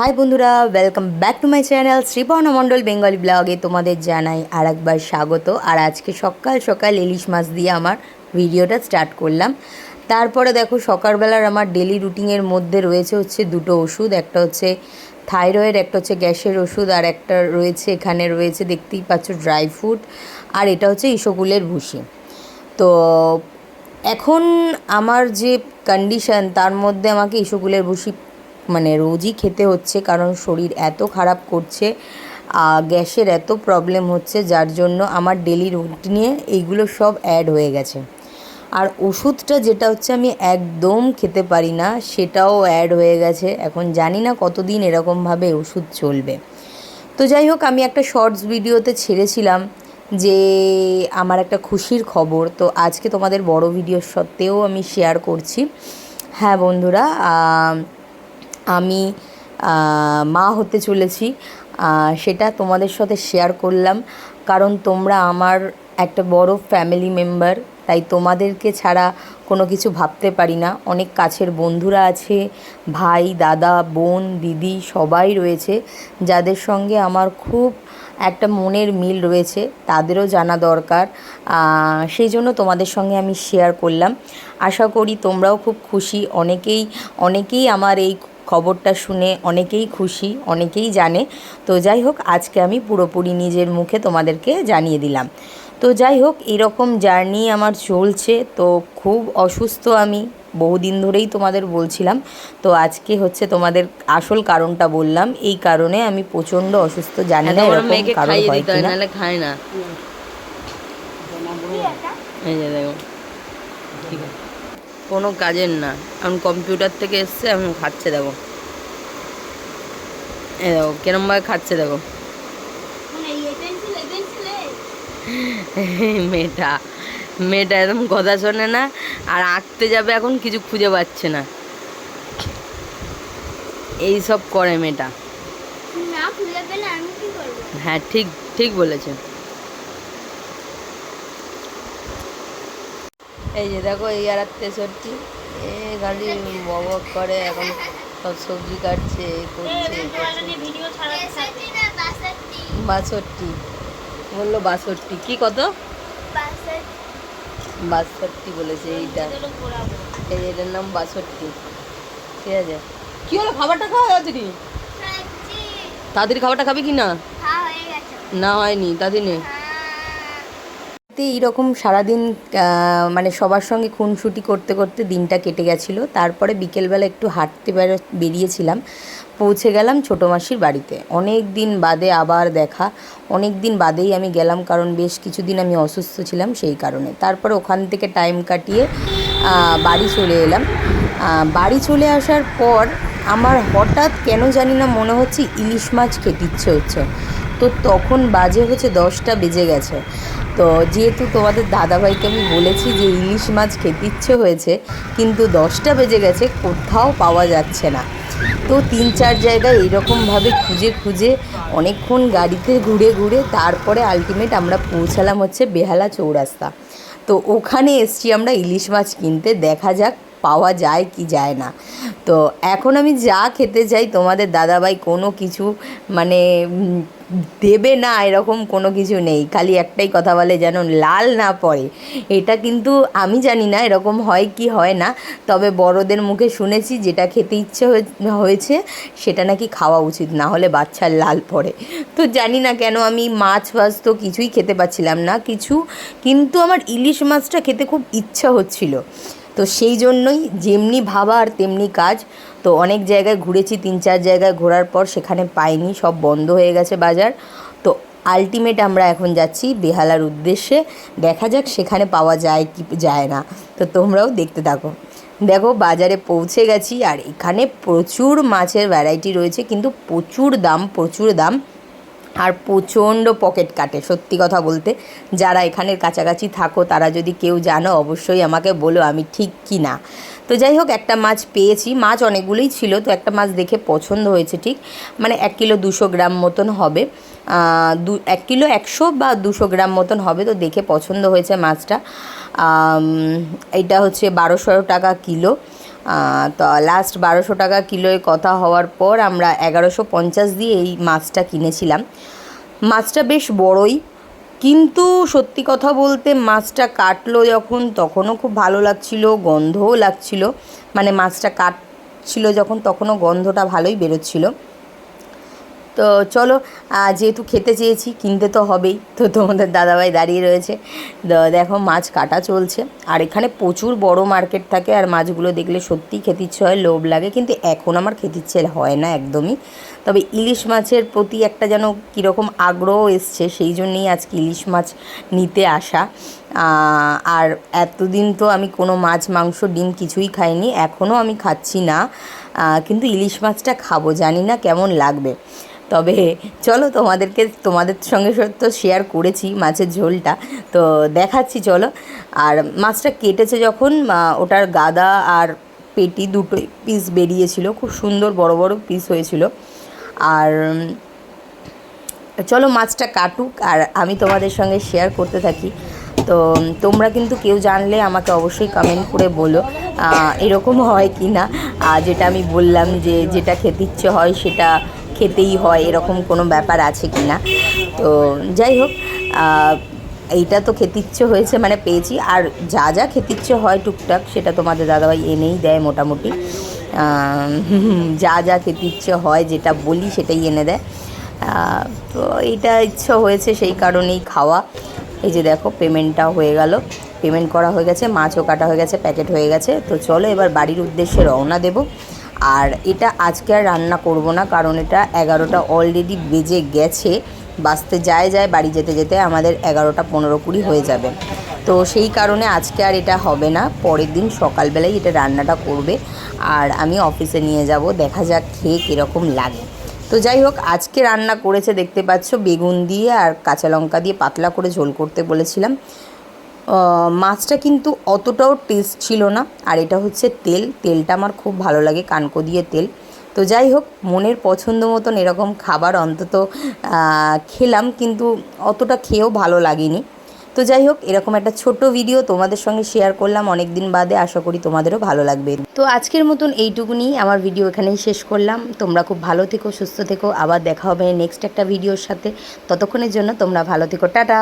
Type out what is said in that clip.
High বন্ধুরা welcome back to my channel Sriparna Mondal Bengali ব্লগে তোমাদের জানাই আর একবার স্বাগত। আর আজকে সকাল সকাল ইলিশ মাছ দিয়ে আমার ভিডিওটা স্টার্ট করলাম। তারপরে দেখো সকালবেলার আমার ডেলি রুটিনের মধ্যে রয়েছে হচ্ছে দুটো ওষুধ, একটা হচ্ছে থাইরয়েড একটা হচ্ছে গ্যাসের ওষুধ, আর একটা রয়েছে, এখানে রয়েছে দেখতেই পাচ্ছ ড্রাই ফ্রুট আর এটা হচ্ছে ইসবগুলের ভুসি। তো এখন আমার যে কন্ডিশন তার মধ্যে আমাকে ইসবগুলের ভুসি মানে রোজই খেতে হচ্ছে, কারণ শরীর এত খারাপ করছে আর গ্যাসের এত প্রবলেম হচ্ছে, যার জন্য আমার ডেলি রুটিনে এইগুলো সব অ্যাড হয়ে গেছে। আর ওষুধটা যেটা হচ্ছে আমি একদম খেতে পারি না, সেটাও অ্যাড হয়ে গেছে। এখন জানি না কতদিন এরকমভাবে ওষুধ চলবে। তো যাই হোক, আমি একটা শর্টস ভিডিওতে ছেড়েছিলাম যে আমার একটা খুশির খবর। তো আজকে তোমাদের বড় ভিডিও সত্ত্বেও আমি শেয়ার করছি। হ্যাঁ বন্ধুরা আমি মা হতে চলেছি। সেটা তোমাদের সাথে শেয়ার করলাম। কারণ তোমরা আমার একটা বড় ফ্যামিলি মেম্বার তাই তোমাদেরকে ছাড়া কোনো কিছু ভাবতে পারি না। অনেক কাছের বন্ধুরা আছে, ভাই, দাদা, বোন, দিদি, সবাই রয়েছে, যাদের সঙ্গে আমার খুব একটা মনের মিল রয়েছে, তাদেরও জানা দরকার। সেই জন্য তোমাদের সঙ্গে আমি শেয়ার করলাম। আশা করি তোমরাও খুব খুশি। অনেকেই অনেকেই আমার এই খবরটা শুনে অনেকেই খুশি অনেকেই জানে। তো যাই হোক আজকে আমি পুরোপুরি নিজের মুখে তোমাদেরকে জানিয়ে দিলাম। তো যাই হোক এরকম জার্নি আমার চলছে। তো খুব অসুস্থ আমি বহুদিন ধরেই তোমাদের বলছিলাম। তো আজকে হচ্ছে তোমাদের আসল কারণটা বললাম। এই কারণে আমি প্রচণ্ড অসুস্থ জানি না এরকম কারণ হয় কিনা। খায় না। এই যে দেখো। ঠিক আছে। কোনো কাজের না। এখন কম্পিউটার থেকে এসছে আমি খাচ্ছে দেখো। এই দেখো কিরমভাবে খাচ্ছে দেখো। মেয়েটা মেয়েটা একদম কথা শোনে না আর আঁকতে যাবে এখন কিছু খুঁজে পাচ্ছে না। এই সব করে মেয়েটা। হ্যাঁ ঠিক ঠিক বলেছে। এই যে দেখো এই আর তেষট্টি এ গাড়ি বক করে এখন সব সবজি কাটছে এই করছে বাষট্টি। বলল বাষট্টি। কি কত? বাষট্টি বলেছে এইটা। এই এটার নাম বাষট্টি। ঠিক আছে। কি হলো খাবারটা খাওয়া তাড়াতাড়ি তাড়াতাড়ি খাবারটা খাবি কি না? না হয়নি তাড়াতাড়ি নে এইরকম সারাদিন মানে সবার সঙ্গে খুনসুটি করতে করতে দিনটা কেটে গেছিল। তারপরে বিকেলবেলা একটু হাঁটতে বেরিয়েছিলাম। পৌঁছে গেলাম ছোটো মাসির বাড়িতে। অনেক দিন বাদে আবার দেখা। অনেক দিন বাদেই আমি গেলাম কারণ বেশ কিছুদিন আমি অসুস্থ ছিলাম সেই কারণে। তারপর ওখান থেকে টাইম কাটিয়ে বাড়ি চলে এলাম। বাড়ি চলে আসার পর আমার হঠাৎ কেন জানি না মনে হচ্ছে ইলিশ মাছ খেতে ইচ্ছে হচ্ছে। তো তখন বাজে হচ্ছে দশটা, বেজে গেছে। তো যেহেতু তোমাদের দাদাভাইকে আমি বলেছি যে ইলিশ মাছ খেতে ইচ্ছে হয়েছে, কিন্তু দশটা বেজে গেছে, কোথাও পাওয়া যাচ্ছে না। তো তিন চার জায়গায় এইরকমভাবে খুঁজে খুঁজে অনেকক্ষণ গাড়িতে ঘুরে ঘুরে তারপরে আলটিমেট আমরা পৌঁছালাম হচ্ছে বেহালা চৌরাস্তা। তো ওখানে এসছি আমরা ইলিশ মাছ কিনতে, দেখা যাক পাওয়া যায় কি যায় না। তো এখন আমি যা খেতে চাই, তোমাদের দাদাভাই কোনো কিছু মানে দেবে না, এরকম কোনো কিছু নেই। খালি একটাই কথা বলে যেন লাল না পড়ে। এটা কিন্তু আমি জানি না, এরকম হয় কি হয় না। তবে বড়দের মুখে শুনেছি, যেটা খেতে ইচ্ছে হয়েছে, সেটা নাকি খাওয়া উচিত, না হলে বাচ্চার লাল পড়ে। তো জানি না কেন আমি মাছ ফাছ তো কিছুই খেতে পাচ্ছিলাম না, কিছু। কিন্তু আমার ইলিশ মাছটা খেতে খুব ইচ্ছা হচ্ছিল। তো সেই জন্যই যেমনি ভাবা আর তেমনি কাজ। তো অনেক জায়গায় ঘুরেছি, তিন চার জায়গায় ঘোরার পর সেখানে পাইনি, সব বন্ধ হয়ে গেছে বাজার। তো আলটিমেট আমরা এখন যাচ্ছি বেহালার উদ্দেশ্যে। দেখা যাক সেখানে পাওয়া যায় কি যায় না। তো তোমরাও দেখতে থাকো। দেখো বাজারে পৌঁছে গেছি আর এখানে প্রচুর মাছের ভ্যারাইটি রয়েছে, কিন্তু প্রচুর দাম প্রচুর দাম। আর প্রচণ্ড পকেট কাটে, সত্যি কথা বলতে। যারা এখানের কাছাকাছি থাকো, তারা যদি কেউ জানো, অবশ্যই আমাকে বলো আমি ঠিক কি না তো যাই হোক, একটা মাছ পেয়েছি। মাছ অনেকগুলোই ছিল, তো একটা মাছ দেখে পছন্দ হয়েছে ঠিক। মানে এক কিলো দুশো গ্রাম মতন হবে। দু, এক কিলো একশো বা দুশো গ্রাম মতন হবে, তো দেখে পছন্দ হয়েছে মাছটা। এটা হচ্ছে বারোশো টাকা কিলো। তো লাস্ট বারোশো টাকা কিলোয় কথা হওয়ার পর আমরা এগারোশো পঞ্চাশ দিয়ে এই মাছটা কিনেছিলাম। মাছটা বেশ বড়ই, কিন্তু সত্যি কথা বলতে মাছটা কাটলো যখন, তখনও খুব ভালো লাগছিল, গন্ধও লাগছিল। মানে মাছটা কাটছিল যখন, তখনও গন্ধটা ভালোই বেরোচ্ছিল। তো চলো যেহেতু খেতে চেয়েছি, কিনতে তো হবেই। তো তোমাদের দাদাভাই দাঁড়িয়ে রয়েছে। দেখো মাছ কাটা চলছে। আর এখানে প্রচুর বড় মার্কেট থাকে, আর মাছগুলো দেখলে সত্যিই খেতে ইচ্ছে হয়, লোভ লাগে। কিন্তু এখন আমার খেতে ইচ্ছে হয় না একদমই। তবে ইলিশ মাছের প্রতি একটা যেন কীরকম আগ্রহ এসছে, সেই জন্যেই আজকে ইলিশ মাছ নিতে আসা। আর এতদিন তো আমি কোনো মাছ, মাংস, ডিম কিছুই খাইনি, এখনও আমি খাচ্ছি না। কিন্তু ইলিশ মাছটা খাব, জানি না কেমন লাগবে। তবে চলো তোমাদেরকে, তোমাদের সঙ্গে তো শেয়ার করেছি মাছের ঝোলটা। তো দেখাচ্ছি, চলো। আর মাছটা কেটেছে যখন ওটার গাদা আর পেটি দুটোই পিস বেরিয়েছিল। খুব সুন্দর বড় বড় পিস হয়েছিল। আর চলো মাছটা কাটুক আর আমি তোমাদের সঙ্গে শেয়ার করতে থাকি। তো, তোমরা কিন্তু কেউ জানলে আমাকে অবশ্যই কমেন্ট করে বলো এরকম হয় কি না যেটা আমি বললাম যে, যেটা খেতে ইচ্ছে হয় সেটা খেতেই হয়, এরকম কোনো ব্যাপার আছে কি না? তো যাই হোক এইটা তো খেতে ইচ্ছে হয়েছে মানে পেয়েছি। আর যা যা খেতে ইচ্ছে হয় টুকটাক, সেটা তোমাদের দাদাভাই এনেই দেয় মোটামুটি। যা যা খেতে ইচ্ছে হয়, যেটা বলি সেটাই এনে দেয়। তো এইটা ইচ্ছা হয়েছে সেই কারণেই খাওয়া। এই যে দেখো পেমেন্টটা হয়ে গেল। পেমেন্ট করা হয়ে গেছে, মাছও কাটা হয়ে গেছে প্যাকেট হয়ে গেছে। তো চলো এবার বাড়ির উদ্দেশ্যে রওনা দেব। আর এটা আজকে আর রান্না করব না, কারণ এটা এগারোটা অলরেডি বেজে গেছে। বাঁচতে যায় যায় বাড়ি যেতে যেতে আমাদের এগারোটা পনেরো কুড়ি হয়ে যাবে। তো সেই কারণে আজকে আর এটা হবে না, পরের দিন সকালবেলায় এটা রান্নাটা করবে। আর আমি অফিসে নিয়ে যাব, দেখা যাক খেয়ে কীরকম লাগে। তো যাই হোক, আজকে রান্না করেছে দেখতে পাচ্ছ, বেগুন দিয়ে আর কাঁচা লঙ্কা দিয়ে পাতলা করে ঝোল করতে বলেছিলাম। মাছটা কিন্তু অতটাও টেস্ট ছিল না। আর এটা হচ্ছে তেল। তেলটা আমার খুব ভালো লাগে, কানকো দিয়ে তেল। তো যাই হোক, মনের পছন্দ মতন এরকম খাবার অন্তত খেলাম, কিন্তু অতটা খেয়েও ভালো লাগেনি। তো যাই হোক, এরকম একটা ছোট ভিডিও তোমাদের সঙ্গে শেয়ার করলাম। অনেক দিন বাদে আশা করি তোমাদেরও ভালো লাগবে। তো আজকের মতন এইটুকুনি। আমার ভিডিও এখানেই শেষ করলাম। তোমরা খুব ভালো থেকো, সুস্থ থেকো। আবার দেখা হবে নেক্সট একটা ভিডিওর সাথে। ততক্ষণের জন্য তোমরা ভালো থেকো। টাটা!